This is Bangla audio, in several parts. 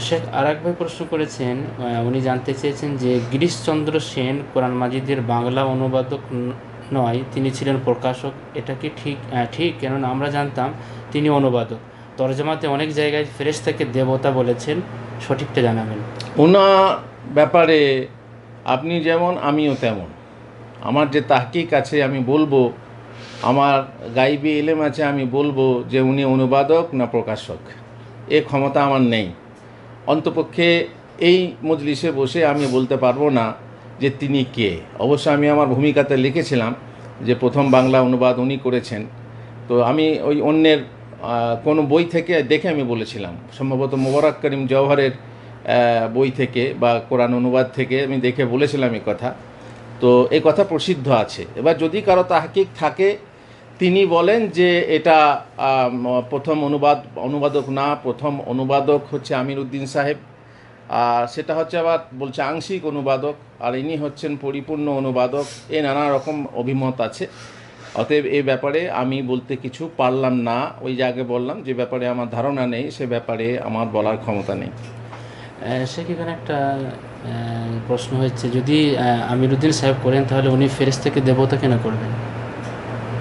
শেখ আরাক ভাই প্রশ্ন করেছেন উনি জানতে চেয়েছেন যে গিরিশচন্দ্র সেন কোরআন মাজিদের বাংলা অনুবাদক নয়, তিনি ছিলেন প্রকাশক, এটা কি ঠিক? ঠিক, কেননা আমরা জানতাম তিনি অনুবাদক। তরজমাতে অনেক জায়গায় ফেরেশতাকে দেবতা বলেছেন, সঠিকটা জানাবেন। ওনার ব্যাপারে আপনি যেমন, আমিও তেমন। আমার যে তাহকিক আছে, আমি বলব, আমার গাইবি এলেম আছে, আমি বলব যে উনি অনুবাদক না প্রকাশক। এ ক্ষমতা আমার নেই। অন্তপক্ষে এই মজলিসে বসে আমি বলতে পারব না যে তিনি কে। অবশ্য আমি আমার ভূমিকাতে লিখেছিলাম যে প্রথম বাংলা অনুবাদ উনি করেছেন। তো আমি ওই অন্যের কোনো বই থেকে দেখে আমি বলেছিলাম। সম্ভবত মোবারক করিম জওহরের বই থেকে বা কোরআন অনুবাদ থেকে আমি দেখে বলেছিলাম এই কথা। তো এই কথা প্রসিদ্ধ আছে। এবার যদি কারও তাহকিক থাকে তিনি বলেন যে এটা প্রথম অনুবাদ, অনুবাদক না, প্রথম অনুবাদক হচ্ছে আমির উদ্দিন সাহেব। আর সেটা হচ্ছে আবার বলছে আংশিক অনুবাদক, আর ইনি হচ্ছেন পরিপূর্ণ অনুবাদক। এ নানা রকম অভিমত আছে। অতএব এ ব্যাপারে আমি বলতে কিছু পারলাম না। ওই যে বললাম যে ব্যাপারে আমার ধারণা নেই, সে ব্যাপারে আমার বলার ক্ষমতা নেই। শেখ একটা প্রশ্ন হয়েছে? যদি আমিরুদ্দিন সাহেব করেন তাহলে উনি ফেরেশতাকে দেবতা কেন করবেন?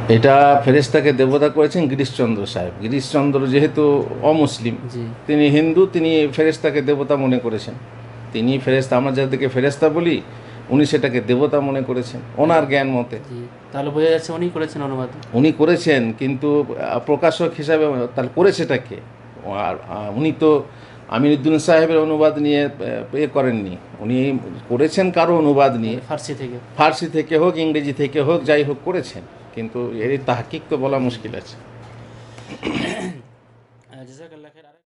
এটা ফেরেশতাকে দেবতা করেছেন গিরিশচন্দ্র সাহেব। গিরিশচন্দ্র যেহেতু অমুসলিম তিনি হিন্দু তিনি ফেরেশতাকে দেবতা মনে করেছেন। তিনি ফেরেশতা আমরা যাদেরকে ফেরেশতা বলি উনি সেটাকে দেবতা মনে করেছেন ওনার জ্ঞান মতে। তাহলে বোঝা যাচ্ছে উনি করেছেন অনুবাদ। উনি করেছেন কিন্তু প্রকাশক হিসাবে তাহলে করেছেটা কে? আর উনি তো আমিরুদ্দিন সাহেবের অনুবাদ নিয়ে এ করেননি। উনি করেছেন কারও অনুবাদ নিয়ে। ফার্সি থেকে। ফার্সি থেকে হোক ইংরেজি থেকে হোক যাই হোক করেছেন। কিন্তু এর তাহকিক তো বলা মুশকিল আছে।